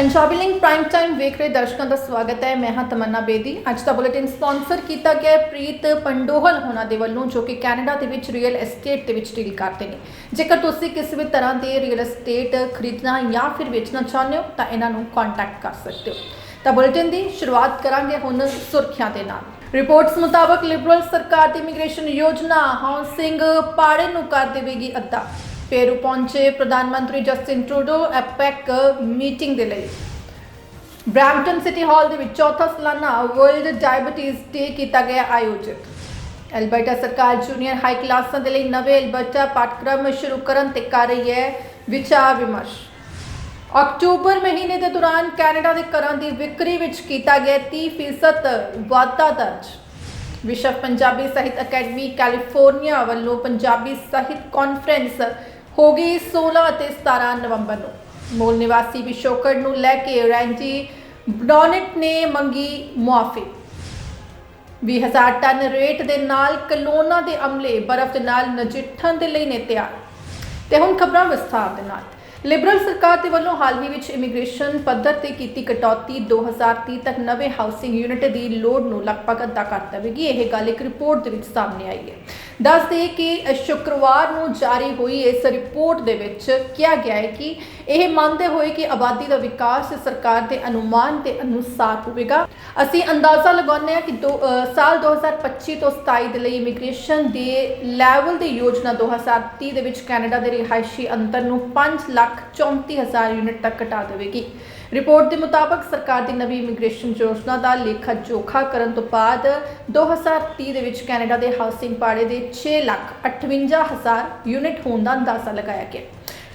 Punjabi link prime time ਵੇਖ ਰਹੇ ਦਰਸ਼ਕਾਂ ਦਾ ਸਵਾਗਤ ਹੈ। ਮੈਂ ਹਾਂ ਤਮੰਨਾ ਬੇਦੀ। ਅੱਜ ਦਾ ਬੁਲੇਟਿਨ ਸਪਾਂਸਰ ਕੀਤਾ ਗਿਆ ਹੈ ਪ੍ਰੀਤ ਪੰਡੋਹਲ ਹੋਣਾ ਦੇ ਵੱਲੋਂ, ਜੋ ਕਿ ਕੈਨੇਡਾ ਦੇ ਵਿੱਚ ਰੀਅਲ ਐਸਟੇਟ ਦੇ ਵਿੱਚ ਡੀਲ ਕਰਦੇ ਨੇ। ਜੇਕਰ ਤੁਸੀਂ ਕਿਸੇ ਵੀ ਤਰ੍ਹਾਂ ਦੇ ਰੀਅਲ ਐਸਟੇਟ ਖਰੀਦਣਾ ਜਾਂ ਫਿਰ ਵੇਚਣਾ ਚਾਹੁੰਦੇ ਹੋ, ਤਾਂ ਇਹਨਾਂ ਨੂੰ ਕੰਟੈਕਟ ਕਰ ਸਕਦੇ ਹੋ। ਤਾਂ ਬੁਲੇਟਿਨ ਦੀ ਸ਼ੁਰੂਆਤ ਕਰਾਂਗੇ ਹੁਣ ਸੁਰਖੀਆਂ ਦੇ ਨਾਲ। ਰਿਪੋਰਟਸ ਮੁਤਾਬਕ ਲਿਬਰਲ ਸਰਕਾਰ ਦੀ ਇਮੀਗ੍ਰੇਸ਼ਨ ਯੋਜਨਾ ਹਾਊਸਿੰਗ ਪਾੜੇ ਨੂੰ ਕਰ ਦੇਵੇਗੀ ਅੱਧਾ। ਪੇਰੂ ਪਹੁੰਚੇ ਪ੍ਰਧਾਨ ਮੰਤਰੀ ਜਸਟਿਨ ਟਰੂਡੋ ਐਪੈਕ ਮੀਟਿੰਗ ਦੇ ਲਈ ਬ੍ਰੈਂਪਟਨ ਸਿਟੀ ਹਾਲ ਦੇ ਵਿੱਚ ਚੌਥਾ ਸਾਲਾਨਾ ਵਰਲਡ ਡਾਇਬੀਟੀਜ਼ ਡੇ ਕੀਤਾ ਗਿਆ ਆਯੋਜਿਤ ਐਲਬਰਟਾ ਸਰਕਾਰ ਜੂਨੀਅਰ ਹਾਈ ਕਲਾਸਾਂ ਦੇ ਲਈ ਨਵੇਂ ਐਲਬਰਟਾ ਪਾਠਕ੍ਰਮ ਸ਼ੁਰੂ ਕਰਨ ਤੇ ਕਰ ਰਹੀ ਹੈ ਵਿਚਾਰ ਵਿਮਰਸ਼ ਅਕਤੂਬਰ ਮਹੀਨੇ ਦੇ ਦੌਰਾਨ ਕੈਨੇਡਾ ਦੇ ਘਰਾਂ ਦੀ ਵਿਕਰੀ ਵਿੱਚ ਕੀਤਾ ਗਿਆ 30% ਵਾਧਾ ਦਰਜ ਵਿਸ਼ਵ ਪੰਜਾਬੀ ਸਾਹਿਤ ਅਕੈਡਮੀ ਕੈਲੀਫੋਰਨੀਆ ਵੱਲੋਂ ਪੰਜਾਬੀ ਸਾਹਿਤ ਕਾਨਫਰੰਸ ਹੋ ਗਈ 16 ਅਤੇ 17 ਨਵੰਬਰ ਨੂੰ। ਮੂਲ ਨਿਵਾਸੀ ਪਿਸ਼ੋਕੜ ਨੂੰ ਲੈ ਕੇ ਰੈਂਜੀ ਬਡੋਨਟ ਨੇ ਮੰਗੀ ਮੁਆਫੀ। 20000 ਟਨ ਰੇਟ ਦੇ ਨਾਲ ਕਲੋਨਾ ਦੇ ਅਮਲੇ ਬਰਫ਼ ਦੇ ਨਾਲ ਨਜਿੱਠਣ ਦੇ ਲਈ ਨੇ ਤਿਆਰ। ਤੇ ਹੁਣ ਖਬਰਾਂ ਵਿਸਥਾਰ ਦੇ ਨਾਲ। ਲਿਬਰਲ ਸਰਕਾਰ ਦੇ ਵੱਲੋਂ ਹਾਲ ਹੀ ਵਿੱਚ ਇਮੀਗ੍ਰੇਸ਼ਨ ਪੱਧਰ ਤੇ ਕੀਤੀ ਕਟੌਤੀ 2030 ਤੱਕ ਨਵੇਂ ਹਾਊਸਿੰਗ ਯੂਨਿਟ ਦੀ ਲੋੜ ਨੂੰ ਲਗਭਗ ਅੱਧਾ ਕਰ ਦੇਵੇਗੀ। ਇਹ ਗੱਲ ਇੱਕ ਰਿਪੋਰਟ ਦੇ ਵਿੱਚ ਸਾਹਮਣੇ ਆਈ ਹੈ। ਦੱਸ ਦੇਈਏ ਕਿ ਸ਼ੁੱਕਰਵਾਰ ਨੂੰ ਜਾਰੀ ਹੋਈ ਇਸ ਰਿਪੋਰਟ ਦੇ ਵਿੱਚ ਕਿਹਾ ਗਿਆ ਹੈ ਕਿ ਇਹ ਮੰਨਦੇ ਹੋਏ ਕਿ ਆਬਾਦੀ ਦਾ ਵਿਕਾਸ ਸਰਕਾਰ ਦੇ ਅਨੁਮਾਨ ਦੇ ਅਨੁਸਾਰ ਹੋਵੇਗਾ। ਅਸੀਂ ਅੰਦਾਜ਼ਾ ਲਗਾਉਂਦੇ ਹਾਂ ਕਿ ਦੋ- ਅ, ਸਾਲ 2025 ਤੋਂ 27 ਦੇ ਲਈ ਇਮੀਗ੍ਰੇਸ਼ਨ ਦੇ ਲੈਵਲ ਦੀ ਯੋਜਨਾ 2030 ਦੇ ਵਿੱਚ ਕੈਨੇਡਾ ਦੇ ਰਿਹਾਇਸ਼ੀ ਅੰਤਰ ਨੂੰ 5 ਲੱਖ 34 ਹਜ਼ਾਰ ਯੂਨਿਟ ਤੱਕ ਘਟਾ ਦੇਵੇਗੀ। ਰਿਪੋਰਟ ਦੇ ਮੁਤਾਬਕ ਸਰਕਾਰ ਦੀ ਨਵੀਂ ਇਮੀਗ੍ਰੇਸ਼ਨ ਯੋਜਨਾ ਦਾ ਲੇਖਾ ਜੋਖਾ ਕਰਨ ਤੋਂ ਬਾਅਦ 2030 ਦੇ ਵਿੱਚ ਕੈਨੇਡਾ ਦੇ ਹਾਊਸਿੰਗ ਪਾੜੇ ਦੇ 6 ਲੱਖ 58 ਹਜ਼ਾਰ ਯੂਨਿਟ ਹੋਣ ਦਾ ਅੰਦਾਜ਼ਾ ਲਗਾਇਆ ਗਿਆ।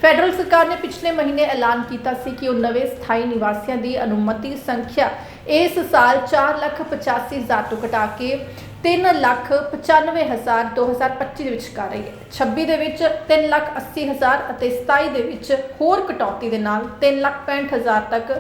ਫੈਡਰਲ ਸਰਕਾਰ ਨੇ ਪਿਛਲੇ ਮਹੀਨੇ ਐਲਾਨ ਕੀਤਾ ਸੀ ਕਿ ਉਹ ਨਵੇਂ ਸਥਾਈ ਨਿਵਾਸੀਆਂ ਦੀ ਅਨੁਮਤੀ ਸੰਖਿਆ ਇਸ ਸਾਲ 4 ਲੱਖ 85 ਹਜ਼ਾਰ ਤੋਂ ਘਟਾ ਕੇ 3 ਲੱਖ 95 ਹਜ਼ਾਰ 2025 ਦੇ ਵਿੱਚ ਕਰ ਰਹੀ ਹੈ। 26 ਦੇ ਵਿੱਚ 3 ਲੱਖ 80 ਹਜ਼ਾਰ ਅਤੇ 27 ਦੇ ਵਿੱਚ ਹੋਰ ਕਟੌਤੀ ਦੇ ਨਾਲ 3 ਲੱਖ 65 ਹਜ਼ਾਰ ਤੱਕ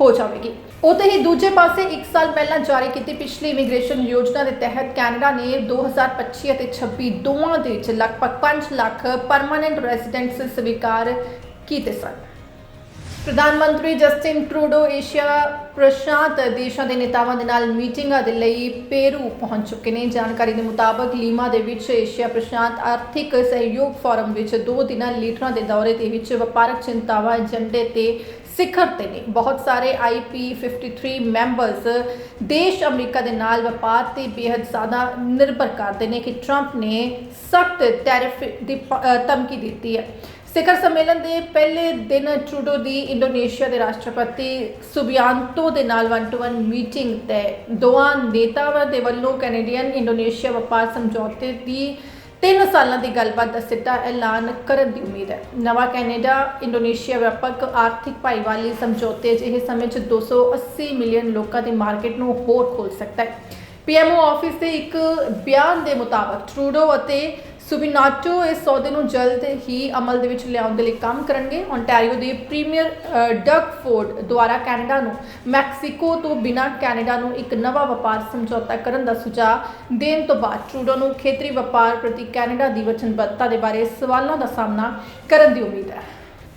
ਹੋ ਜਾਵੇਗੀ। ਉਤੇ ਹੀ ਦੂਜੇ ਪਾਸੇ 1 ਸਾਲ ਪਹਿਲਾਂ ਜਾਰੀ ਕੀਤੀ ਪਿਛਲੀ ਇਮੀਗ੍ਰੇਸ਼ਨ ਯੋਜਨਾ ਦੇ ਤਹਿਤ ਕੈਨੇਡਾ ਨੇ 2025 ਅਤੇ 26 ਦੋਵਾਂ ਦੇ ਵਿੱਚ ਲਗਭਗ 5 ਲੱਖ ਪਰਮਾਨੈਂਟ ਰੈਜ਼ੀਡੈਂਟਸ ਸਵੀਕਾਰ ਕੀਤੇ ਸਨ। ਪ੍ਰਧਾਨ ਮੰਤਰੀ ਜਸਟਿਨ ਟਰੂਡੋ ਏਸ਼ੀਆ ਪ੍ਰਸ਼ਾਂਤ ਦੇਸ਼ਾਂ ਦੇ ਨੇਤਾਵਾਂ ਦੇ ਨਾਲ ਮੀਟਿੰਗਾਂ ਦੇ ਲਈ ਪੇਰੂ ਪਹੁੰਚ ਚੁੱਕੇ ਨੇ। ਜਾਣਕਾਰੀ ਦੇ ਮੁਤਾਬਕ ਲੀਮਾ ਦੇ ਵਿੱਚ ਏਸ਼ੀਆ ਪ੍ਰਸ਼ਾਂਤ ਆਰਥਿਕ ਸਹਿਯੋਗ ਫੋਰਮ ਵਿੱਚ ਦੋ ਦਿਨਾਂ ਲੀਡਰਾਂ ਦੇ ਦੌਰੇ ਦੇ ਵਿੱਚ ਵਪਾਰਕ ਚਿੰਤਾਵਾਂ ਏਜੰਡੇ ਤੇ ਸਿਖਰ ਤੇ ਨੇ। ਬਹੁਤ ਸਾਰੇ IP53 ਮੈਂਬਰਸ ਦੇਸ਼ ਅਮਰੀਕਾ ਦੇ ਨਾਲ ਵਪਾਰ ਤੇ ਬੇहद ਜ਼ਿਆਦਾ ਨਿਰਭਰ ਕਰਦੇ ਨੇ ਕਿ ਟਰੰਪ ਨੇ ਸਖਤ ਟੈਰਿਫ ਦੀ ਧਮਕੀ ਦਿੱਤੀ ਹੈ। ਸਿਖਰ ਸੰਮੇਲਨ ਦੇ ਪਹਿਲੇ ਦਿਨ ਟਰੂਡੋ ਦੀ ਇੰਡੋਨੇਸ਼ੀਆ ਦੇ ਰਾਸ਼ਟਰਪਤੀ ਸੁਬਿਆਂਤੋ ਦੇ ਨਾਲ ਵਨ ਟੂ ਵਨ ਮੀਟਿੰਗ ਤੇ ਦੋਵਾਂ ਨੇਤਾਵਾਂ ਦੇ ਵੱਲੋਂ ਕੈਨੇਡੀਅਨ ਇੰਡੋਨੇਸ਼ੀਆ ਵਪਾਰ ਸਮਝੌਤੇ ਦੀ 3 ਸਾਲਾਂ ਦੀ ਗੱਲਬਾਤ ਦਾ ਸਿੱਧਾ ਐਲਾਨ ਕਰਨ ਦੀ ਉਮੀਦ ਹੈ। ਨਵਾਂ ਕੈਨੇਡਾ ਇੰਡੋਨੇਸ਼ੀਆ ਵਿਆਪਕ ਆਰਥਿਕ ਭਾਈਵਾਲੀ ਸਮਝੌਤੇ ਜਿਹੇ ਸਮੇਂ 'ਚ 280 ਮਿਲੀਅਨ ਲੋਕਾਂ ਦੀ ਮਾਰਕੀਟ ਨੂੰ ਹੋਰ ਖੋਲ ਸਕਦਾ ਹੈ। ਪੀਐਮਓ ਆਫਿਸ ਦੇ ਇੱਕ ਬਿਆਨ ਦੇ ਮੁਤਾਬਕ ਟਰੂਡੋ ਅਤੇ ਸੁਬਿਨਾਟੋ ਇਸ ਸੌਦੇ ਨੂੰ ਜਲਦ ਹੀ ਅਮਲ ਦੇ ਵਿੱਚ ਲਿਆਉਣ ਦੇ ਲਈ ਕੰਮ ਕਰਨਗੇ। ਓਨਟਾਰੀਓ ਦੇ ਪ੍ਰੀਮੀਅਰ ਡਕ ਫੋਰਡ ਦੁਆਰਾ ਕੈਨੇਡਾ ਨੂੰ ਮੈਕਸੀਕੋ ਤੋਂ ਬਿਨਾਂ ਕੈਨੇਡਾ ਨੂੰ ਇੱਕ ਨਵਾਂ ਵਪਾਰ ਸਮਝੌਤਾ ਕਰਨ ਦਾ ਸੁਝਾਅ ਦੇਣ ਤੋਂ ਬਾਅਦ ਟਰੂਡੋ ਨੂੰ ਖੇਤਰੀ ਵਪਾਰ ਪ੍ਰਤੀ ਕੈਨੇਡਾ ਦੀ ਵਚਨਬੱਧਤਾ ਦੇ ਬਾਰੇ ਸਵਾਲਾਂ ਦਾ ਸਾਹਮਣਾ ਕਰਨ ਦੀ ਉਮੀਦ ਹੈ।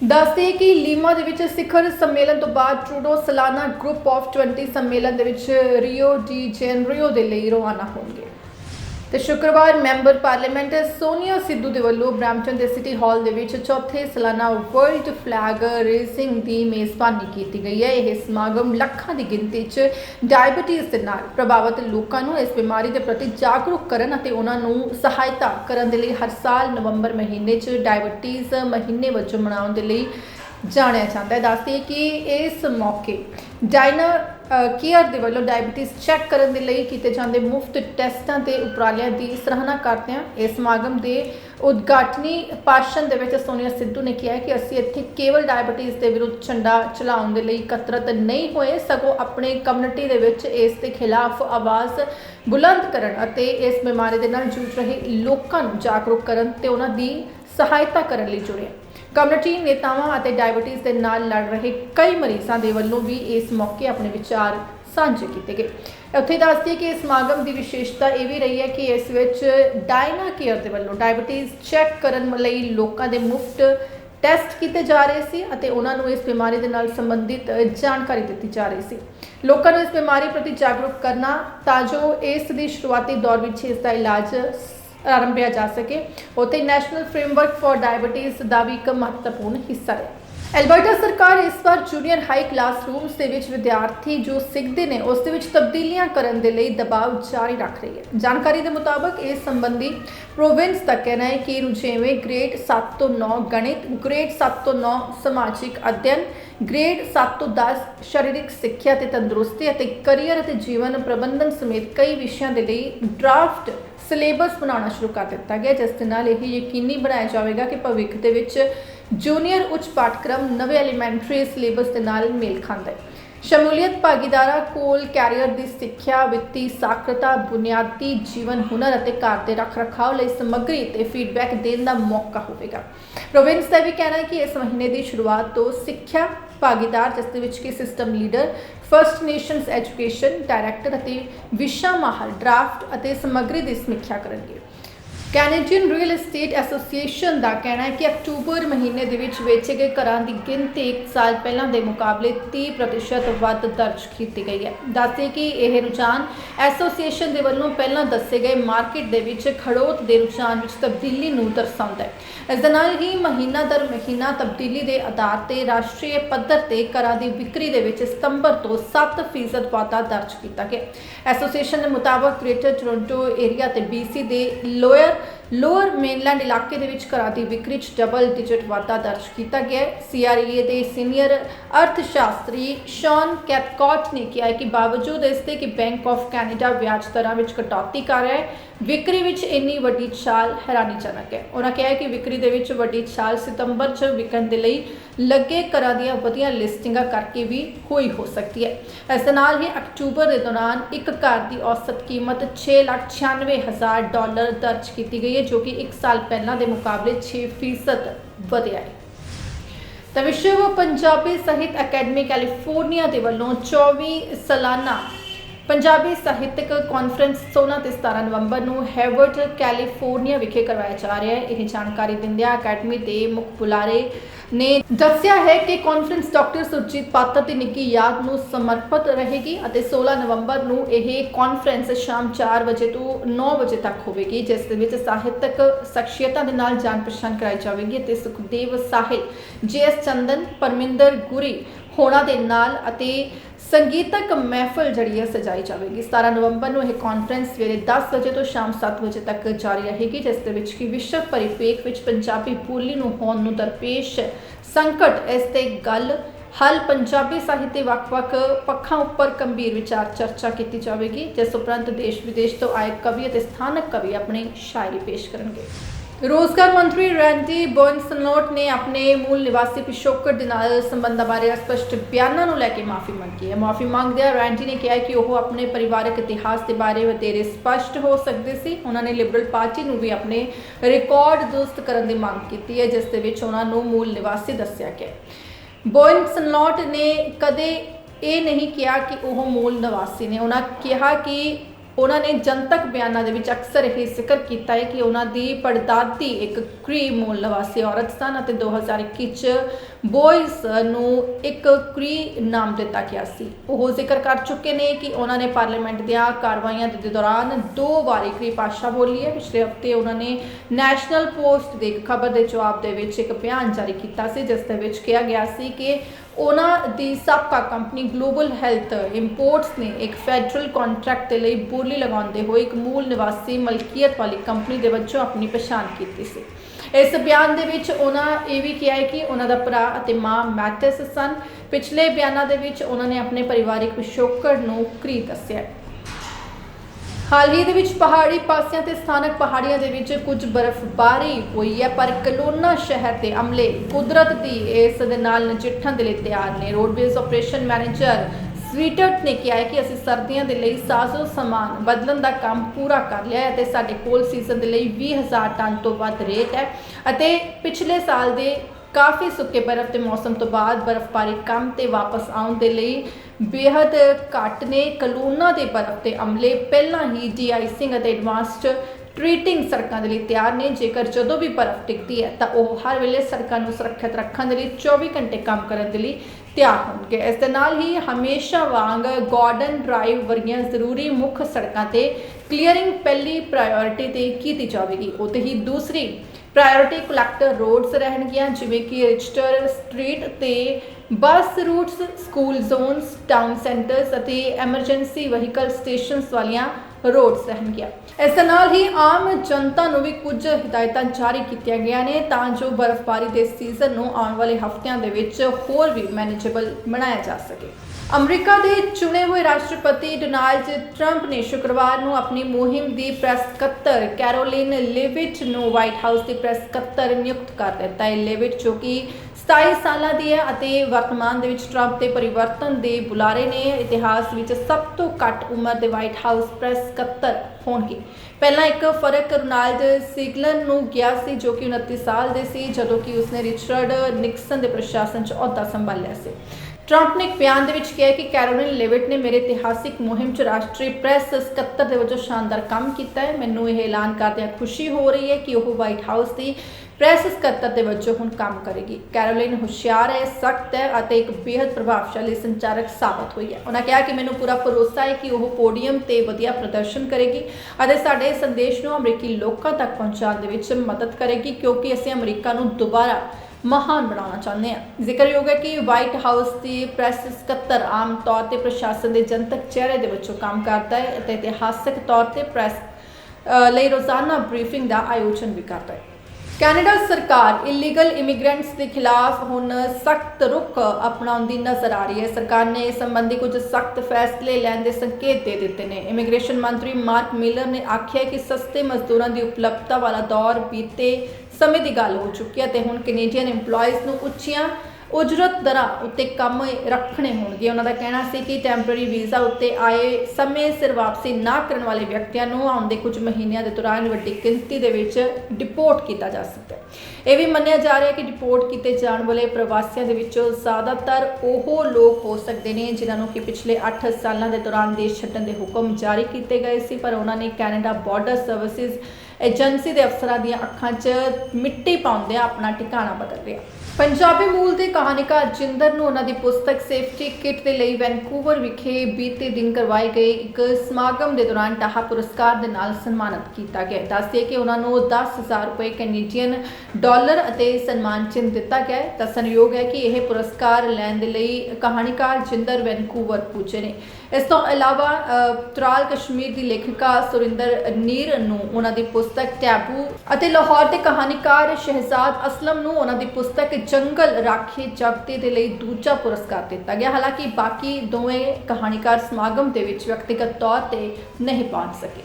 ਦੱਸਦੇ ਕਿ ਲੀਮਾ ਦੇ ਵਿੱਚ ਸਿਖਰ ਸੰਮੇਲਨ ਤੋਂ ਬਾਅਦ ਟਰੂਡੋ ਸਾਲਾਨਾ ਗਰੁੱਪ ਆਫ 20 ਸੰਮੇਲਨ ਦੇ ਵਿੱਚ ਰਿਓ ਡੀ ਜੈਨਰੀਓ ਦੇ ਲਈ ਰਵਾਨਾ ਹੋਣਗੇ। ਤੇ ਸ਼ੁੱਕਰਵਾਰ ਮੈਂਬਰ ਪਾਰਲੀਮੈਂਟ ਸੋਨੀਆ ਸਿੱਧੂ ਦੇ ਵੱਲੋਂ ਬ੍ਰੈਂਪਟਨ ਦੇ ਸਿਟੀ ਹਾਲ ਦੇ ਵਿੱਚ ਚੌਥੇ ਸਾਲਾਨਾ ਵਰਲਡ ਫਲੈਗ ਰੇਸਿੰਗ ਦੀ ਮੇਜ਼ਬਾਨੀ ਕੀਤੀ ਗਈ ਹੈ। ਇਹ ਸਮਾਗਮ ਲੱਖਾਂ ਦੀ ਗਿਣਤੀ 'ਚ ਡਾਇਬੀਟੀਜ਼ ਦੇ ਨਾਲ ਪ੍ਰਭਾਵਿਤ ਲੋਕਾਂ ਨੂੰ ਇਸ ਬਿਮਾਰੀ ਦੇ ਪ੍ਰਤੀ ਜਾਗਰੂਕ ਕਰਨ ਅਤੇ ਉਹਨਾਂ ਨੂੰ ਸਹਾਇਤਾ ਕਰਨ ਦੇ ਲਈ ਹਰ ਸਾਲ ਨਵੰਬਰ ਮਹੀਨੇ 'ਚ ਡਾਇਬੀਟੀਜ਼ ਮਹੀਨੇ ਵਜੋਂ ਮਨਾਉਣ ਦੇ ਲਈ ਜਾਣਿਆ ਜਾਂਦਾ ਹੈ। ਦੱਸਦੇ ਕਿ ਇਸ ਮੌਕੇ ਡਾਇਨਾ ਕੇਅਰ ਦੇ ਵੱਲੋਂ ਡਾਇਬੀਟੀਜ਼ ਚੈੱਕ ਕਰਨ ਦੇ ਲਈ ਕੀਤੇ ਜਾਂਦੇ ਮੁਫਤ ਟੈਸਟਾਂ ਤੇ ਉਪਰਾਲਿਆਂ ਦੀ ਸਰਾਹਨਾ ਕਰਦੇ ਹਾਂ। ਇਸ ਸਮਾਗਮ ਦੇ ਉਦਘਾਟਨੀ ਭਾਸ਼ਣ ਦੇ ਵਿੱਚ ਸੋਨੀਆ ਸਿੱਧੂ ਨੇ ਕਿਹਾ ਕਿ ਅਸੀਂ ਇੱਥੇ ਕੇਵਲ ਡਾਇਬੀਟੀਜ਼ ਦੇ ਵਿਰੁੱਧ ਝੰਡਾ ਚਲਾਉਣ ਦੇ ਲਈ ਇਕੱਤਰਤ ਨਹੀਂ ਹੋਏ, ਸਗੋਂ ਆਪਣੇ ਕਮਿਊਨਿਟੀ ਦੇ ਵਿੱਚ ਇਸ ਦੇ ਖਿਲਾਫ ਆਵਾਜ਼ ਬੁਲੰਦ ਕਰਨ ਅਤੇ ਇਸ ਬਿਮਾਰੀ ਦੇ ਨਾਲ ਜੂਝ ਰਹੇ ਲੋਕਾਂ ਨੂੰ ਜਾਗਰੂਕ ਕਰਨ ਤੇ ਉਹਨਾਂ ਦੀ ਸਹਾਇਤਾ ਕਰਨ ਲਈ ਜੁੜੇ ਕਮਿਊਨਿਟੀ ਨੇਤਾਵਾਂ ਅਤੇ ਡਾਇਬੀਟੀਜ਼ ਦੇ ਨਾਲ ਲੜ ਰਹੇ ਕਈ ਮਰੀਜ਼ਾਂ ਦੇ ਵੱਲੋਂ ਵੀ ਇਸ ਮੌਕੇ ਆਪਣੇ ਵਿਚਾਰ ਸਾਂਝੇ ਕੀਤੇ ਗਏ। ਉੱਥੇ ਦੱਸਦੀ ਕਿ ਇਸ ਸਮਾਗਮ ਦੀ ਵਿਸ਼ੇਸ਼ਤਾ ਇਹ ਵੀ ਰਹੀ ਹੈ ਕਿ ਇਸ ਵਿੱਚ ਡਾਇਨਾ ਕੇਅਰ ਦੇ ਵੱਲੋਂ ਡਾਇਬੀਟੀਜ਼ ਚੈੱਕ ਕਰਨ ਲਈ ਲੋਕਾਂ ਦੇ ਮੁਫਤ ਟੈਸਟ ਕੀਤੇ ਜਾ ਰਹੇ ਸੀ ਅਤੇ ਉਹਨਾਂ ਨੂੰ ਇਸ ਬਿਮਾਰੀ ਦੇ ਨਾਲ ਸੰਬੰਧਿਤ ਜਾਣਕਾਰੀ ਦਿੱਤੀ ਜਾ ਰਹੀ ਸੀ। ਲੋਕਾਂ ਨੂੰ ਇਸ ਬਿਮਾਰੀ ਪ੍ਰਤੀ ਜਾਗਰੂਕ ਕਰਨਾ ਤਾਂ ਜੋ ਇਸ ਦੀ ਸ਼ੁਰੂਆਤੀ ਦੌਰ ਵਿੱਚ ਇਸ ਦਾ ਇਲਾਜ ਆਰੰਭਿਆ ਜਾ ਸਕੇ। ਉੱਥੇ ਨੈਸ਼ਨਲ ਫਰੇਮਵਰਕ ਫਾਰ ਡਾਇਬੀਟੀਜ਼ ਦਾ ਵੀ ਇੱਕ ਮਹੱਤਵਪੂਰਨ ਹਿੱਸਾ ਹੈ ਐਲਬਰਟਾ ਸਰਕਾਰ ਇਸ ਵਾਰ ਜੂਨੀਅਰ ਹਾਈ ਕਲਾਸ ਰੂਮਸ ਦੇ ਵਿੱਚ ਵਿਦਿਆਰਥੀ ਜੋ ਸਿੱਖਦੇ ਨੇ, ਉਸ ਦੇ ਵਿੱਚ ਤਬਦੀਲੀਆਂ ਕਰਨ ਦੇ ਲਈ ਦਬਾਅ ਜਾਰੀ ਰੱਖ ਰਹੀ ਹੈ। ਜਾਣਕਾਰੀ ਦੇ ਮੁਤਾਬਕ ਇਸ ਸੰਬੰਧੀ ਪ੍ਰੋਵਿੰਸ ਦਾ ਕਹਿਣਾ ਹੈ ਕਿ ਰੁਝੇਵੇਂ ਗ੍ਰੇਡ 7 ਤੋਂ 9 ਗਣਿਤ, ਗ੍ਰੇਡ 7 ਤੋਂ 9 ਸਮਾਜਿਕ ਅਧਿਐਨ ਗ੍ਰੇਡ 7 ਤੋਂ 10 ਸਰੀਰਕ ਸਿੱਖਿਆ ਤੇ ਤੰਦਰੁਸਤੀ ਅਤੇ ਕੈਰੀਅਰ ਅਤੇ ਜੀਵਨ ਪ੍ਰਬੰਧਨ ਸਮੇਤ ਕਈ ਵਿਸ਼ਿਆਂ ਦੇ ਲਈ ਡਰਾਫਟ ਸਿਲੇਬਸ ਬਣਾਉਣਾ ਸ਼ੁਰੂ ਕਰ ਦਿੱਤਾ ਗਿਆ, ਜਿਸ ਦੇ ਨਾਲ ਇਹ ਯਕੀਨੀ ਬਣਾਇਆ ਜਾਵੇਗਾ ਕਿ ਭਵਿੱਖ ਦੇ ਵਿੱਚ ਜੂਨੀਅਰ ਉੱਚ ਪਾਠਕ੍ਰਮ ਨਵੇਂ ਐਲੀਮੈਂਟਰੀ ਸਿਲੇਬਸ ਦੇ ਨਾਲ ਮੇਲ ਖਾਂਦਾ। ਹੈ ਸ਼ਮੂਲੀਅਤ ਭਾਗੀਦਾਰਾਂ ਕੋਲ ਕੈਰੀਅਰ ਦੀ ਸਿੱਖਿਆ, ਵਿੱਤੀ ਸਾਖਰਤਾ, ਬੁਨਿਆਦੀ ਜੀਵਨ ਹੁਨਰ ਅਤੇ ਘਰ ਦੇ ਰੱਖ ਰਖਾਵ ਲਈ ਸਮੱਗਰੀ ਤੇ ਫੀਡਬੈਕ ਦੇਣ ਦਾ ਮੌਕਾ ਹੋਵੇਗਾ। ਪ੍ਰੋਵਿੰਸ ਦਾ ਵੀ ਕਹਿਣਾ ਹੈ ਕਿ ਇਸ ਮਹੀਨੇ ਦੀ ਸ਼ੁਰੂਆਤ ਤੋਂ ਸਿੱਖਿਆ ਭਾਗੀਦਾਰ, ਜਿਸ ਦੇ ਵਿੱਚ ਕਿ system leader First Nations education director ਅਤੇ ਵਿਸ਼ਾ ਮਾਹਰ ਡਰਾਫਟ ਅਤੇ ਸਮੱਗਰੀ ਦੀ ਸਮੀਖਿਆ ਕਰਨਗੇ। ਕੈਨੇਡੀਅਨ ਰੀਅਲ ਏਸਟੇਟ ਐਸੋਸੀਏਸ਼ਨ ਦਾ ਕਹਿਣਾ ਹੈ ਕਿ ਅਕਤੂਬਰ ਮਹੀਨੇ ਦੇ ਵਿੱਚ ਵੇਚੇ ਗਏ ਘਰਾਂ ਦੀ ਗਿਣਤੀ 1 ਸਾਲ ਪਹਿਲਾਂ ਦੇ ਮੁਕਾਬਲੇ 30% ਵੱਧ ਦਰਜ ਕੀਤੀ ਗਈ ਹੈ। ਦੱਸਦੇ ਕਿ ਇਹ ਰੁਝਾਨ ਐਸੋਸੀਏਸ਼ਨ ਦੇ ਵੱਲੋਂ ਪਹਿਲਾਂ ਦੱਸੇ ਗਏ ਮਾਰਕੀਟ ਦੇ ਵਿੱਚ ਖੜੋਤ ਦੇ ਰੁਝਾਨ ਵਿੱਚ ਤਬਦੀਲੀ ਨੂੰ ਦਰਸਾਉਂਦਾ ਹੈ। ਇਸ ਦੇ ਨਾਲ ਹੀ ਮਹੀਨਾ ਦਰ ਮਹੀਨਾ ਤਬਦੀਲੀ ਦੇ ਆਧਾਰ ਤੇ ਰਾਸ਼ਟਰੀ ਪੱਧਰ ਤੇ ਘਰਾਂ ਦੀ ਵਿਕਰੀ ਦੇ ਵਿੱਚ ਸਤੰਬਰ ਤੋਂ 7% ਵਾਧਾ ਦਰਜ ਕੀਤਾ ਗਿਆ ਐਸੋਸੀਏਸ਼ਨ ਦੇ ਮੁਤਾਬਕ ਗ੍ਰੇਟਰ ਟੋਰਾਂਟੋ ਏਰੀਆ ਤੇ BC ਦੇ ਲੋਅਰ ਲੋਅਰ ਮੇਨਲੈਂਡ ਇਲਾਕੇ ਦੇ ਵਿੱਚ ਘਰਾਂ ਦੀ ਵਿਕਰੀ 'ਚ ਡਬਲ ਡਿਜਿਟ ਵਾਧਾ ਦਰਜ ਕੀਤਾ ਗਿਆ ਹੈ। ਸੀਆਰਈਏ ਦੇ ਸੀਨੀਅਰ ਅਰਥਸ਼ਾਸਤਰੀ ਸ਼ੌਨ ਕੈਪਕੌਟ ਨੇ ਕਿਹਾ ਕਿ ਬਾਵਜੂਦ ਇਸ ਦੇ ਕਿ ਬੈਂਕ ਆਫ ਕੈਨੇਡਾ ਵਿਆਜ ਦਰਾਂ ਵਿੱਚ ਕਟੌਤੀ ਕਰ ਰਿਹਾ ਹੈ ਵਿਕਰੀ ਵਿੱਚ ਇੰਨੀ ਵੱਡੀ ਛਾਲ ਹੈਰਾਨੀਜਨਕ ਹੈ। ਉਹਨਾਂ ਕਿਹਾ ਕਿ ਵਿਕਰੀ ਦੇ ਵਿੱਚ ਵੱਡੀ ਛਾਲ ਸਤੰਬਰ 'ਚ ਵਿਕਣ ਦੇ ਲਈ ਲੱਗੇ ਘਰਾਂ ਦੀਆਂ ਵਧੀਆਂ ਲਿਸਟਿੰਗਾਂ ਕਰਕੇ ਵੀ ਹੋਈ ਹੋ ਸਕਦੀ ਹੈ। ਇਸ ਦੇ ਨਾਲ ਹੀ ਅਕਤੂਬਰ ਦੇ ਦੌਰਾਨ ਇੱਕ ਘਰ ਦੀ ਔਸਤ ਕੀਮਤ 6,96,000 ਡਾਲਰ ਦਰਜ ਕੀਤੀ ਗਈ ਹੈ ਜੋ ਕਿ 1 ਸਾਲ ਪਹਿਲਾਂ ਦੇ ਮੁਕਾਬਲੇ 6% ਵਧਿਆ ਹੈ। ਤਾਂ ਵਿਸ਼ਵ ਪੰਜਾਬੀ ਸਾਹਿਤ ਅਕੈਡਮੀ ਕੈਲੀਫੋਰਨੀਆ ਦੇ ਵੱਲੋਂ 24 ਸਾਲਾਨਾ ਪੰਜਾਬੀ ਸਾਹਿਤਕ ਕਾਨਫਰੰਸ 16 ਤੇ 17 ਨਵੰਬਰ ਨੂੰ ਹੈਵਰਡ ਕੈਲੀਫੋਰਨੀਆ ਵਿਖੇ ਕਰਵਾਇਆ ਜਾ ਰਿਹਾ ਹੈ। ਇਹ ਜਾਣਕਾਰੀ ਦਿੰਦਿਆਂ ਅਕੈਡਮੀ ਦੇ ਮੁੱਖ ਬੁਲਾਰੇ ਨੇ ਦੱਸਿਆ ਹੈ ਕਿ ਕਾਨਫਰੰਸ ਡਾਕਟਰ ਸੁਰਜੀਤ ਪਾਤਰ ਦੀ ਨਿੱਘੀ ਯਾਦ ਨੂੰ ਸਮਰਪਿਤ ਰਹੇਗੀ ਅਤੇ 16 ਨਵੰਬਰ ਨੂੰ ਇਹ ਕਾਨਫਰੰਸ ਸ਼ਾਮ 4 ਵਜੇ ਤੋਂ 9 ਵਜੇ ਤੱਕ ਹੋਵੇਗੀ, ਜਿਸ ਦੇ ਵਿੱਚ ਸਾਹਿਤਕ ਸ਼ਖਸੀਅਤਾਂ ਦੇ ਨਾਲ ਜਾਣ ਪਛਾਣ ਕਰਾਈ ਜਾਵੇਗੀ ਅਤੇ ਸੁਖਦੇਵ ਸਾਹਿਲ, ਜੀਐਸ ਚੰਦਨ, ਪਰਮਿੰਦਰ ਗੁਰੀ ਹੋਣਾ ਦੇ ਨਾਲ ਅਤੇ ਸੰਗੀਤਕ ਮਹਿਫਲ ਜਿਹੜੀ ਹੈ ਸਜਾਈ ਜਾਵੇਗੀ। 17 ਨਵੰਬਰ ਨੂੰ ਇਹ ਕਾਨਫਰੰਸ ਸਵੇਰੇ 10 ਵਜੇ ਤੋਂ ਸ਼ਾਮ 7 ਵਜੇ ਤੱਕ ਜਾਰੀ ਰਹੇਗੀ, ਜਿਸ ਦੇ ਵਿੱਚ ਕਿ ਵਿਸ਼ਵ ਪਰਿਪੇਖ ਵਿੱਚ ਪੰਜਾਬੀ ਬੋਲੀ ਨੂੰ ਹੋਣ ਨੂੰ ਦਰਪੇਸ਼ ਸੰਕਟ, ਇਸ ਤੇ ਗੱਲ ਹਲ ਪੰਜਾਬੀ ਸਾਹਿਤ ਦੇ ਵੱਖ-ਵੱਖ ਪੱਖਾਂ ਉੱਪਰ ਗੰਭੀਰ ਵਿਚਾਰ ਚਰਚਾ ਕੀਤੀ ਜਾਵੇਗੀ, ਜਿਸ ਉਪਰੰਤ ਦੇਸ਼ ਵਿਦੇਸ਼ ਤੋਂ ਆਏ ਕਵੀ ਅਤੇ ਸਥਾਨਕ ਕਵੀ ਆਪਣੀ ਸ਼ਾਇਰੀ ਪੇਸ਼ ਕਰਨਗੇ। ਰੋਜ਼ਗਾਰ ਮੰਤਰੀ ਰੈਂਡੀ ਬੋਇਨਸਨੋਟ ਨੇ ਆਪਣੇ ਮੂਲ ਨਿਵਾਸੀ ਪਿਸ਼ੋਕੜ ਦੇ ਨਾਲ ਸੰਬੰਧਾਂ ਬਾਰੇ ਅਸਪਸ਼ਟ ਬਿਆਨਾਂ ਨੂੰ ਲੈ ਕੇ ਮਾਫੀ ਮੰਗੀ ਹੈ। ਮਾਫੀ ਮੰਗਦਿਆਂ ਰੈਂਡੀ ਨੇ ਕਿਹਾ ਕਿ ਉਹ ਆਪਣੇ ਪਰਿਵਾਰਕ ਇਤਿਹਾਸ ਦੇ ਬਾਰੇ ਵਧੇਰੇ ਸਪਸ਼ਟ ਹੋ ਸਕਦੇ ਸੀ। ਉਹਨਾਂ ਨੇ ਲਿਬਰਲ ਪਾਰਟੀ ਨੂੰ ਵੀ ਆਪਣੇ ਰਿਕਾਰਡ ਦੁਰਸਤ ਕਰਨ ਦੀ ਮੰਗ ਕੀਤੀ ਹੈ, ਜਿਸ ਦੇ ਵਿੱਚ ਉਹਨਾਂ ਨੂੰ ਮੂਲ ਨਿਵਾਸੀ ਦੱਸਿਆ ਗਿਆ ਬੋਇਨਸਨੋਟ ਨੇ ਕਦੇ ਇਹ ਨਹੀਂ ਕਿਹਾ ਕਿ ਉਹ ਮੂਲ ਨਿਵਾਸੀ ਨੇ। ਉਹਨਾਂ ਕਿਹਾ ਕਿ ਉਹਨਾਂ ਨੇ ਜਨਤਕ ਬਿਆਨਾਂ ਦੇ ਵਿੱਚ ਅਕਸਰ ਇਹ ਜ਼ਿਕਰ ਕੀਤਾ ਹੈ ਕਿ ਉਹਨਾਂ ਦੀ ਪੜਦਾਦੀ ਇੱਕ ਕ੍ਰੀ ਮੂਲ ਨਿਵਾਸੀ ਔਰਤ ਸਨ ਅਤੇ 2021 ਚ ਬੋਇਸ ਨੂੰ ਇੱਕ ਕ੍ਰੀ ਨਾਮ ਦਿੱਤਾ ਗਿਆ ਸੀ। ਉਹ ਜ਼ਿਕਰ ਕਰ ਚੁੱਕੇ ਨੇ ਕਿ ਉਹਨਾਂ ਨੇ ਪਾਰਲੀਮੈਂਟ ਦੀਆਂ ਕਾਰਵਾਈਆਂ ਦੇ ਦੌਰਾਨ ਦੋ ਵਾਰੀ ਕ੍ਰੀ ਭਾਸ਼ਾ ਬੋਲੀ ਹੈ। ਪਿਛਲੇ ਹਫ਼ਤੇ ਉਹਨਾਂ ਨੇ ਨੈਸ਼ਨਲ ਪੋਸਟ ਦੇ ਇੱਕ ਖਬਰ ਦੇ ਜਵਾਬ ਦੇ ਵਿੱਚ ਇੱਕ ਬਿਆਨ ਜਾਰੀ ਕੀਤਾ ਸੀ, ਜਿਸ ਦੇ ਵਿੱਚ ਕਿਹਾ ਗਿਆ ਸੀ ਕਿ ਉਹਨਾਂ ਦੀ ਸਾਬਕਾ ਕੰਪਨੀ ਗਲੋਬਲ ਹੈਲਥ ਇੰਪੋਰਟਸ ਨੇ ਇੱਕ ਫੈਡਰਲ ਕੰਟਰੈਕਟ ਦੇ ਲਈ ਬੋਲੀ ਲਗਾਉਂਦੇ ਹੋਏ ਇੱਕ ਮੂਲ ਨਿਵਾਸੀ ਮਲਕੀਅਤ ਵਾਲੀ ਕੰਪਨੀ ਦੇ ਵਜੋਂ ਆਪਣੀ ਪਛਾਣ ਕੀਤੀ ਸੀ। ਇਸ ਬਿਆਨ ਦੇ ਵਿੱਚ ਉਹਨਾਂ ਇਹ ਵੀ ਕਿਹਾ ਹੈ ਕਿ ਉਹਨਾਂ ਦਾ ਭਰਾ ਅਤੇ ਮਾਂ ਮੈਥਿਸ ਸਨ। ਪਿਛਲੇ ਬਿਆਨਾਂ ਦੇ ਵਿੱਚ ਉਹਨਾਂ ਨੇ ਆਪਣੇ ਪਰਿਵਾਰਿਕ ਪਿਛੋਕੜ ਨੂੰ ਕ੍ਰੀ ਦੱਸਿਆ ਹਾਲ ਹੀ ਦੇ ਵਿੱਚ ਪਹਾੜੀ ਪਾਸਿਆਂ ਤੇ ਸਥਾਨਕ ਪਹਾੜੀਆਂ ਦੇ ਵਿੱਚ ਕੁਝ ਬਰਫ਼ਬਾਰੀ ਹੋਈ ਹੈ, ਪਰ ਕਲੋਨਾ ਸ਼ਹਿਰ ਦੇ ਅਮਲੇ ਕੁਦਰਤ ਦੀ ਇਸ ਦੇ ਨਾਲ ਨਜਿੱਠਣ ਦੇ ਲਈ ਤਿਆਰ ਨੇ। ਰੋਡਵੇਜ਼ ਆਪਰੇਸ਼ਨ ਮੈਨੇਜਰ ਸਵੀਟਰਟ ਨੇ ਕਿਹਾ ਹੈ ਕਿ ਅਸੀਂ ਸਰਦੀਆਂ ਦੇ ਲਈ ਸਾਜ਼ੋ ਸਮਾਨ ਬਦਲਣ ਦਾ ਕੰਮ ਪੂਰਾ ਕਰ ਲਿਆ ਹੈ ਅਤੇ ਸਾਡੇ ਕੋਲ ਸੀਜ਼ਨ ਦੇ ਲਈ 20000 ਟਨ ਤੋਂ ਵੱਧ ਰੇਤ ਹੈ ਅਤੇ ਪਿਛਲੇ ਸਾਲ ਦੇ ਕਾਫੀ ਸੁੱਕੇ ਬਰਫ਼ ਦੇ ਮੌਸਮ ਤੋਂ ਬਾਅਦ ਬਰਫ਼ਬਾਰੀ ਕੰਮ ਤੇ ਵਾਪਸ ਆਉਣ ਦੇ ਲਈ ਬੇहद ਘੱਟ ਨੇ ਕਲੂਨਾ ਦੇ ਬਰਫ਼ ਤੇ ਅਮਲੇ। ਪਹਿਲਾਂ ਹੀ ਡੀ-ਆਈਸਿੰਗ ਅਤੇ ਐਡਵਾਂਸਡ ਟ੍ਰੀਟਿੰਗ ਸੜਕਾਂ ਦੇ ਲਈ ਤਿਆਰ ਨੇ। ਜੇਕਰ ਜਦੋਂ ਵੀ ਬਰਫ਼ ਡਿੱਗਦੀ ਹੈ ਤਾਂ ਉਹ ਹਰ ਵੇਲੇ ਸੜਕਾਂ ਨੂੰ ਸੁਰੱਖਿਅਤ ਰੱਖਣ ਦੇ ਲਈ 24 ਘੰਟੇ ਕੰਮ ਕਰਨ ਦੇ ਲਈ ਤਿਆਰ ਹੋਣਗੇ। ਇਸ ਦੇ ਨਾਲ ਹੀ ਹਮੇਸ਼ਾ ਵਾਂਗ ਗਾਰਡਨ ਡਰਾਈਵ ਵਰਗੀਆਂ ਜ਼ਰੂਰੀ ਮੁੱਖ ਸੜਕਾਂ ਤੇ ਕਲੀਅਰਿੰਗ ਪਹਿਲੀ ਪ੍ਰਾਇੋਰਟੀ ਤੇ ਕੀਤੀ ਜਾਵੇਗੀ। ਉਤੇ ਹੀ ਦੂਸਰੀ ਪ੍ਰਾਇੋਰਟੀ ਕਲੈਕਟਰ ਰੋਡਸ ਰਹਿਣਗੀਆਂ, ਜਿਵੇਂ ਕਿ ਰਜਿਸਟਰ ਸਟਰੀਟ ਤੇ bus routes, school zones town centres ਅਤੇ ਐਮਰਜੈਂਸੀ ਵਹੀਕਲ ਸਟੇਸ਼ਨਸ ਵਾਲੀਆਂ ਰੋਡਸ ਰਹਿਣਗੀਆਂ। ਇਸ ਦੇ ਨਾਲ ਹੀ ਆਮ ਜਨਤਾ ਨੂੰ ਵੀ ਕੁਝ ਹਦਾਇਤਾਂ ਜਾਰੀ ਕੀਤੀਆਂ ਗਈਆਂ ਨੇ, ਤਾਂ ਜੋ ਬਰਫ਼ਬਾਰੀ ਦੇ ਸੀਜ਼ਨ ਨੂੰ ਆਉਣ ਵਾਲੇ ਹਫ਼ਤਿਆਂ ਦੇ ਵਿੱਚ ਹੋਰ ਵੀ ਮੈਨੇਜੇਬਲ ਬਣਾਇਆ ਜਾ ਸਕੇ। ਅਮਰੀਕਾ ਦੇ ਚੁਣੇ ਹੋਏ ਰਾਸ਼ਟਰਪਤੀ ਡੋਨਾਲਡ ਟਰੰਪ ਨੇ ਸ਼ੁੱਕਰਵਾਰ ਨੂੰ ਆਪਣੀ ਮੁਹਿੰਮ ਦੀ ਪ੍ਰੈਸ ਸਕੱਤਰ ਕੈਰੋਲਿਨ ਲੇਵਿਟ ਨੂੰ ਵਾਈਟ ਹਾਊਸ ਦੀ ਪ੍ਰੈਸ ਸਕੱਤਰ ਨਿਯੁਕਤ ਕਰ ਦਿੱਤਾ ਹੈ। ਲੇਵਿਟ ਜੋ ਕਿ 27 ਸਾਲਾਂ ਦੀ ਹੈ ਅਤੇ ਵਰਤਮਾਨ ਦੇ ਵਿੱਚ ਟਰੰਪ ਦੇ ਪਰਿਵਰਤਨ ਦੇ ਬੁਲਾਰੇ ਨੇ ਇਤਿਹਾਸ ਵਿੱਚ ਸਭ ਤੋਂ ਘੱਟ ਉਮਰ ਦੇ ਵਾਈਟ ਹਾਊਸ ਪ੍ਰੈਸ ਸਕੱਤਰ ਹੋਣਗੇ। ਪਹਿਲਾਂ ਇੱਕ ਫ਼ਰਕ ਰੋਨਾਲਡ ਸਿਗਲਨ ਨੂੰ ਗਿਆ ਸੀ ਜੋ ਕਿ 29 ਸਾਲ ਦੇ ਸੀ ਜਦੋਂ ਕਿ ਉਸਨੇ ਰਿਚਰਡ ਨਿਕਸਨ ਦੇ ਪ੍ਰਸ਼ਾਸਨ 'ਚ ਅਹੁਦਾ ਸੰਭਾਲਿਆ ਸੀ। ਟਰੰਪ ਨੇ ਇੱਕ ਬਿਆਨ ਦੇ ਵਿੱਚ ਕਿਹਾ ਕਿ ਕੈਰੋਲਿਨ ਲੇਵਿਟ ਨੇ ਮੇਰੇ ਇਤਿਹਾਸਿਕ ਮੁਹਿੰਮ 'ਚ ਰਾਸ਼ਟਰੀ ਪ੍ਰੈਸ ਸਕੱਤਰ ਦੇ ਵਜੋਂ ਸ਼ਾਨਦਾਰ ਕੰਮ ਕੀਤਾ ਹੈ। ਮੈਨੂੰ ਇਹ ਐਲਾਨ ਕਰਦਿਆਂ ਖੁਸ਼ੀ ਹੋ ਰਹੀ ਹੈ ਕਿ ਉਹ ਵਾਈਟ ਹਾਊਸ ਦੀ ਪ੍ਰੈਸ ਸਕੱਤਰ ਦੇ ਵਜੋਂ ਹੁਣ ਕੰਮ ਕਰੇਗੀ। ਕੈਰੋਲਿਨ ਹੁਸ਼ਿਆਰ ਹੈ, ਸਖਤ ਹੈ ਅਤੇ ਇੱਕ ਬੇहद ਪ੍ਰਭਾਵਸ਼ਾਲੀ ਸੰਚਾਰਕ ਸਾਬਤ ਹੋਈ ਹੈ। ਉਹਨਾਂ ਕਿਹਾ ਕਿ ਮੈਨੂੰ ਪੂਰਾ ਭਰੋਸਾ ਹੈ ਕਿ ਉਹ ਪੋਡੀਅਮ ਤੇ ਵਧੀਆ ਪ੍ਰਦਰਸ਼ਨ ਕਰੇਗੀ ਅਤੇ ਸਾਡੇ ਸੰਦੇਸ਼ ਨੂੰ ਅਮਰੀਕੀ ਲੋਕਾਂ ਤੱਕ ਪਹੁੰਚਾਉਣ ਦੇ ਵਿੱਚ ਮਦਦ ਕਰੇਗੀ, ਕਿਉਂਕਿ ਅਸੀਂ ਅਮਰੀਕਾ ਨੂੰ ਦੁਬਾਰਾ ਮਹਾਨ ਬਣਾਉਣਾ ਚਾਹੁੰਦੇ ਹਾਂ ਜ਼ਿਕਰਯੋਗ ਹੈ ਕਿ ਵਾਈਟ ਹਾਊਸ ਦੀ ਪ੍ਰੈਸ ਸਕੱਤਰ ਆਮ ਤੌਰ ਤੇ ਪ੍ਰਸ਼ਾਸਨ ਦੇ ਜਨਤਕ ਚਿਹਰੇ ਦੇ ਵਿੱਚੋਂ ਕੰਮ ਕਰਦਾ ਹੈ ਅਤੇ ਇਤਿਹਾਸਕ ਤੌਰ ਤੇ ਪ੍ਰੈਸ ਲਈ ਰੋਜ਼ਾਨਾ ਬਰੀਫਿੰਗ ਦਾ ਆਯੋਜਨ ਵੀ ਕਰਦਾ ਹੈ। ਕੈਨੇਡਾ ਸਰਕਾਰ ਇਲੀਗਲ ਇਮੀਗ੍ਰੈਂਟਸ ਦੇ ਖਿਲਾਫ ਹੁਣ ਸਖਤ ਰੁਖ ਅਪਣਾਉਂਦੀ ਨਜ਼ਰ ਆ ਰਹੀ ਹੈ। ਸਰਕਾਰ ਨੇ ਇਸ ਸੰਬੰਧੀ ਕੁਝ ਸਖਤ ਫੈਸਲੇ ਲੈਣ ਦੇ ਸੰਕੇਤ ਦੇ ਦਿੱਤੇ ਨੇ। ਇਮੀਗ੍ਰੇਸ਼ਨ ਮੰਤਰੀ ਮਾਰਕ ਮਿਲਰ ਨੇ ਆਖਿਆ ਕਿ ਸਸਤੇ ਮਜ਼ਦੂਰਾਂ ਦੀ ਉਪਲਬਧਤਾ ਵਾਲਾ ਦੌਰ ਬੀਤੇ ਸਮੇਂ ਦੀ ਗੱਲ ਹੋ ਚੁੱਕੀ ਹੈ ਤੇ ਹੁਣ ਕੈਨੇਡੀਅਨ EMPLOYEES ਨੂੰ ਉੱਚੀਆਂ ਉਜਰਤ ਦਰਾਂ ਉੱਤੇ ਕੰਮ ਰੱਖਣੇ ਹੋਣਗੇ। ਉਹਨਾਂ ਦਾ ਕਹਿਣਾ ਸੀ ਕਿ ਟੈਂਪਰੇਰੀ ਵੀਜ਼ਾ ਉੱਤੇ ਆਏ ਸਮੇਂ ਸਿਰ ਵਾਪਸੀ ਨਾ ਕਰਨ ਵਾਲੇ ਵਿਅਕਤੀਆਂ ਨੂੰ ਆਉਂਦੇ ਕੁਝ ਮਹੀਨਿਆਂ ਦੇ ਦੌਰਾਨ ਵੱਡੀ ਗਿਣਤੀ ਦੇ ਵਿੱਚ ਡਿਪੋਰਟ ਕੀਤਾ ਜਾ ਸਕਦਾ ਹੈ। ਇਹ ਵੀ ਮੰਨਿਆ ਜਾ ਰਿਹਾ ਹੈ ਕਿ ਡਿਪੋਰਟ ਕੀਤੇ ਜਾਣ ਵਾਲੇ ਪ੍ਰਵਾਸੀਆਂ ਦੇ ਵਿੱਚੋਂ ਜ਼ਿਆਦਾਤਰ ਉਹ ਲੋਕ ਹੋ ਸਕਦੇ ਨੇ ਜਿਨ੍ਹਾਂ ਨੂੰ ਕਿ ਪਿਛਲੇ 8 ਸਾਲਾਂ ਦੇ ਦੌਰਾਨ ਦੇਸ਼ ਛੱਡਣ ਦੇ ਹੁਕਮ ਜਾਰੀ ਕੀਤੇ ਗਏ ਸੀ, ਪਰ ਉਹਨਾਂ ਨੇ ਕੈਨੇਡਾ ਬਾਰਡਰ ਸਰਵਿਸਿਜ਼ ਏਜੰਸੀ ਦੇ ਅਫਸਰਾਂ ਦੀਆਂ ਅੱਖਾਂ 'ਚ ਮਿੱਟੀ ਪਾਉਂਦਿਆਂ ਆਪਣਾ ਟਿਕਾਣਾ ਬਦਲ ਰਿਹਾ। ਪੰਜਾਬੀ ਮੂਲ ਦੇ ਕਹਾਣੀਕਾਰ ਜਿੰਦਰ ਨੂੰ ਉਹਨਾਂ ਦੀ ਪੁਸਤਕ ਸੇਫਟੀ ਕਿਟ ਦੇ ਲਈ ਵੈਨਕੂਵਰ ਵਿਖੇ ਬੀਤੇ ਦਿਨ ਕਰਵਾਏ ਗਏ ਇੱਕ ਸਮਾਗਮ ਦੇ ਦੌਰਾਨ ਟਾਹਾ ਪੁਰਸਕਾਰ ਦੇ ਨਾਲ ਸਨਮਾਨਿਤ ਕੀਤਾ ਗਿਆ। ਦੱਸਦੇ ਕਿ ਉਹਨਾਂ ਨੂੰ 10000 ਰੁਪਏ ਕੈਨੇਡੀਅਨ ਡਾਲਰ ਅਤੇ ਸਨਮਾਨ ਚਿੰਨ੍ਹ ਦਿੱਤਾ ਗਿਆ ਹੈ। ਦੱਸਣਯੋਗ ਹੈ ਕਿ ਇਹ ਪੁਰਸਕਾਰ ਲੈਣ ਦੇ ਲਈ ਕਹਾਣੀਕਾਰ ਜਿੰਦਰ ਵੈਨਕੂਵਰ ਪੁੱਜੇ ਨੇ। ਇਸ ਤੋਂ ਇਲਾਵਾ ਅ, ਤਰਾਲ ਕਸ਼ਮੀਰ ਦੀ ਲੇਖਿਕਾ ਸੁਰਿੰਦਰ ਨੀਰ ਨੂੰ ਉਹਨਾਂ ਦੀ ਪੁਸਤਕ ਟੈਬੂ ਅਤੇ ਲਾਹੌਰ ਦੇ ਕਹਾਣੀਕਾਰ ਸ਼ਹਿਜ਼ਾਦ ਅਸਲਮ ਨੂੰ ਉਹਨਾਂ ਦੀ ਪੁਸਤਕ ਜੰਗਲ ਰਾਖੇ ਜਗਤੇ ਦੇ ਲਈ ਦੂਜਾ ਪੁਰਸਕਾਰ ਦਿੱਤਾ ਗਿਆ। ਹਾਲਾਂਕਿ ਬਾਕੀ ਦੋਵੇਂ ਕਹਾਣੀਕਾਰ ਸਮਾਗਮ ਦੇ ਵਿੱਚ ਵਿਅਕਤੀਗਤ ਤੌਰ ਤੇ ਨਹੀਂ ਪਹੁੰਚ ਸਕੇ।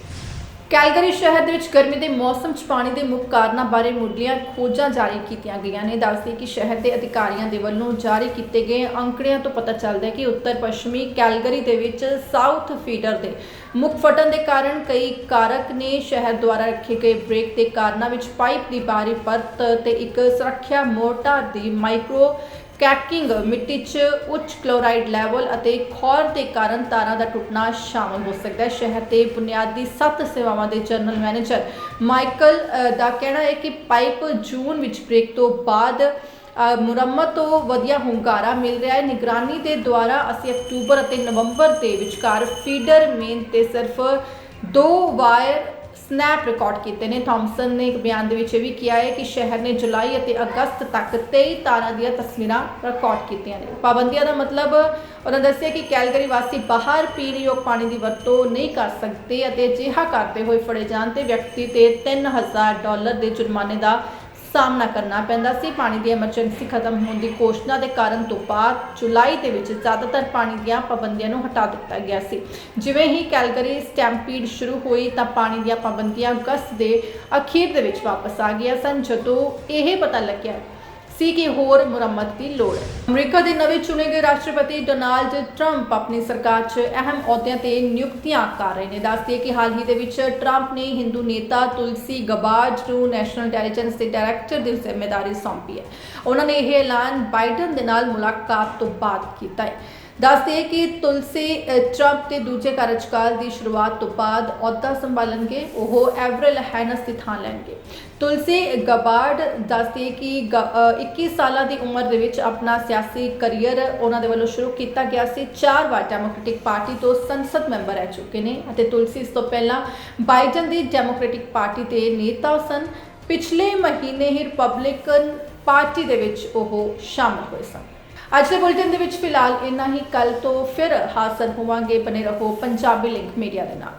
ਕੈਲਗਰੀ ਸ਼ਹਿਰ ਦੇ ਵਿੱਚ ਗਰਮੀ ਦੇ ਮੌਸਮ 'ਚ ਪਾਣੀ ਦੇ ਮੁੱਖ ਕਾਰਨਾਂ ਬਾਰੇ ਮੁੱਢਲੀਆਂ ਖੋਜਾਂ ਜਾਰੀ ਕੀਤੀਆਂ ਗਈਆਂ ਨੇ। ਦੱਸਦੇ ਕਿ ਸ਼ਹਿਰ ਦੇ ਅਧਿਕਾਰੀਆਂ ਦੇ ਵੱਲੋਂ ਜਾਰੀ ਕੀਤੇ ਗਏ ਅੰਕੜਿਆਂ ਤੋਂ ਪਤਾ ਚੱਲਦਾ ਹੈ ਕਿ ਉੱਤਰ ਪੱਛਮੀ ਕੈਲਗਰੀ ਦੇ ਵਿੱਚ ਸਾਊਥ ਫੀਡਰ ਦੇ ਮੁੱਖ ਫਟਣ ਦੇ ਕਾਰਨ ਕਈ ਕਾਰਕ ਨੇ ਸ਼ਹਿਰ ਦੁਆਰਾ ਰੱਖੇ ਗਏ ਬ੍ਰੇਕ ਦੇ ਕਾਰਨਾਂ ਵਿੱਚ ਪਾਈਪ ਦੀ ਬਾਹਰੀ ਪਰਤ ਤੇ ਇੱਕ ਸੁਰੱਖਿਆ ਮੋਰਟਾਰ ਦੀ ਮਾਈਕਰੋ ਕੈਕਿੰਗ ਮਿੱਟੀ 'ਚ ਉੱਚ ਕਲੋਰਾਈਡ ਲੈਵਲ ਅਤੇ ਖੌਰ ਦੇ ਕਾਰਨ ਤਾਰਾਂ ਦਾ ਟੁੱਟਣਾ ਸ਼ਾਮਲ ਹੋ ਸਕਦਾ ਹੈ। ਸ਼ਹਿਰ ਦੇ ਬੁਨਿਆਦੀ ਸੱਤ ਸੇਵਾਵਾਂ ਦੇ ਜਨਰਲ ਮੈਨੇਜਰ ਮਾਈਕਲ ਦਾ ਕਹਿਣਾ ਹੈ ਕਿ ਪਾਈਪ ਜੂਨ ਵਿੱਚ ਬ੍ਰੇਕ ਤੋਂ ਬਾਅਦ ਮੁਰੰਮਤ ਤੋਂ ਵਧੀਆ ਹੁੰਗਾਰਾ ਮਿਲ ਰਿਹਾ ਹੈ। ਨਿਗਰਾਨੀ ਦੇ ਦੁਆਰਾ ਅਸੀਂ ਅਕਤੂਬਰ ਅਤੇ ਨਵੰਬਰ ਦੇ ਵਿਚਕਾਰ ਫੀਡਰ ਮੇਨ ਤੇ ਸਿਰਫ ਦੋ ਵਾਇਰ ਸਨੈਪ ਰਿਕਾਰਡ ਕੀਤੇ ਨੇ। ਥਾਮਸਨ ਨੇ ਇੱਕ ਬਿਆਨ ਦੇ ਵਿੱਚ ਇਹ ਵੀ ਕਿਹਾ ਹੈ ਕਿ ਸ਼ਹਿਰ ਨੇ ਜੁਲਾਈ ਅਤੇ ਅਗਸਤ ਤੱਕ 23 ਤਾਰਾਂ ਦੀਆਂ ਤਸਵੀਰਾਂ ਰਿਕਾਰਡ ਕੀਤੀਆਂ ਨੇ। ਪਾਬੰਦੀਆਂ ਦਾ ਮਤਲਬ, ਉਹਨਾਂ ਦੱਸਿਆ ਕਿ ਕੈਲਗਰੀ ਵਾਸੀ ਬਾਹਰ ਪੀਣ ਯੋਗ ਪਾਣੀ ਦੀ ਵਰਤੋਂ ਨਹੀਂ ਕਰ ਸਕਦੇ ਅਤੇ ਅਜਿਹਾ ਕਰਦੇ ਹੋਏ ਫੜੇ ਜਾਣ ਤੇ ਵਿਅਕਤੀ ਤੇ 3000 ਡਾਲਰ ਦੇ ਜੁਰਮਾਨੇ ਦਾ ਸਾਹਮਣਾ ਕਰਨਾ ਪੈਂਦਾ ਸੀ। ਪਾਣੀ ਦੀ ਐਮਰਜੈਂਸੀ ਖਤਮ ਹੋਣ ਦੀ ਘੋਸ਼ਣਾ ਦੇ ਕਾਰਨ ਤੋਂ ਬਾਅਦ ਜੁਲਾਈ ਦੇ ਵਿੱਚ ਜ਼ਿਆਦਾਤਰ ਪਾਣੀ ਦੀਆਂ ਪਾਬੰਦੀਆਂ ਨੂੰ ਹਟਾ ਦਿੱਤਾ ਗਿਆ ਸੀ। ਜਿਵੇਂ ਹੀ ਕੈਲਗਰੀ ਸਟੈਂਪੀਡ ਸ਼ੁਰੂ ਹੋਈ ਤਾਂ ਪਾਣੀ ਦੀਆਂ ਪਾਬੰਦੀਆਂ ਅਗਸਤ ਦੇ ਅਖੀਰ ਦੇ ਵਿੱਚ ਵਾਪਸ ਆ ਗਈਆਂ ਸਨ। ਜਦੋਂ ਇਹ ਪਤਾ ਲੱਗਿਆ ਸੀ ਕਿ ਹੋਰ ਮੁਰੰਮਤ ਦੀ ਲੋੜ। ਹੈ ਅਮਰੀਕਾ ਦੇ ਨਵੇਂ ਚੁਣੇ ਗਏ ਰਾਸ਼ਟਰਪਤੀ ਡੋਨਾਲਡ ਟਰੰਪ ਆਪਣੀ ਸਰਕਾਰ 'ਚ ਅਹਿਮ ਅਹੁਦਿਆਂ ਤੇ ਨਿਯੁਕਤੀਆਂ ਕਰ ਰਹੇ ਨੇ। ਦੱਸਦੀ ਕਿ ਹਾਲ ਹੀ ਦੇ ਵਿੱਚ ਟਰੰਪ ਨੇ ਹਿੰਦੂ ਨੇਤਾ ਤੁਲਸੀ ਗਬਾਜ ਨੂੰ ਨੈਸ਼ਨਲ ਇੰਟੈਲੀਜੈਂਸ ਦੇ ਡਾਇਰੈਕਟਰ ਦੀ ਜ਼ਿੰਮੇਵਾਰੀ ਸੌਂਪੀ ਹੈ। ਉਹਨਾਂ ਨੇ ਇਹ ਐਲਾਨ ਬਾਈਡਨ ਦੇ ਨਾਲ ਮੁਲਾਕਾਤ ਤੋਂ ਬਾਅਦ ਕੀਤਾ ਹੈ। ਦੱਸਦੇ ਕਿ ਤੁਲਸੀ ਟਰੰਪ ਦੇ ਦੂਜੇ ਕਾਰਜਕਾਲ ਦੀ ਸ਼ੁਰੂਆਤ ਤੋਂ ਬਾਅਦ ਅਹੁਦਾ ਸੰਭਾਲਣਗੇ ਉਹ ਐਵਰਲ ਹੈਨਸ ਦੀ ਥਾਂ ਲੈਣਗੇ। ਤੁਲਸੀ ਗਬਾਰਡ ਦੱਸਦੇ ਕਿ ਗ- ਅ, 21 ਸਾਲਾਂ ਦੀ ਉਮਰ ਦੇ ਵਿੱਚ ਆਪਣਾ ਸਿਆਸੀ ਕੈਰੀਅਰ ਉਹਨਾਂ ਦੇ ਵੱਲੋਂ ਸ਼ੁਰੂ ਕੀਤਾ ਗਿਆ ਸੀ। ਚਾਰ ਵਾਰ ਡੈਮੋਕ੍ਰੈਟਿਕ ਪਾਰਟੀ ਤੋਂ ਸੰਸਦ ਮੈਂਬਰ ਰਹਿ ਚੁੱਕੇ ਨੇ ਅਤੇ ਤੁਲਸੀ ਇਸ ਤੋਂ ਪਹਿਲਾਂ ਬਾਈਡਨ ਦੀ ਡੈਮੋਕ੍ਰੈਟਿਕ ਪਾਰਟੀ ਦੇ ਨੇਤਾ ਸਨ। ਪਿਛਲੇ ਮਹੀਨੇ ਹੀ ਰਿਪਬਲਿਕਨ ਪਾਰਟੀ ਦੇ ਵਿੱਚ ਉਹ ਸ਼ਾਮਲ ਹੋਏ ਸਨ। ਅੱਜ ਦੇ ਬੁਲੇਟਿਨ ਦੇ ਵਿੱਚ ਫਿਲਹਾਲ ਇੰਨਾ ਹੀ। ਕੱਲ ਤੋਂ ਫਿਰ ਹਾਜ਼ਰ ਹੋਵਾਂਗੇ। ਬਨੇ ਰਹੋ ਪੰਜਾਬੀ ਲਿੰਕ ਮੀਡੀਆ ਦੇ ਨਾਲ।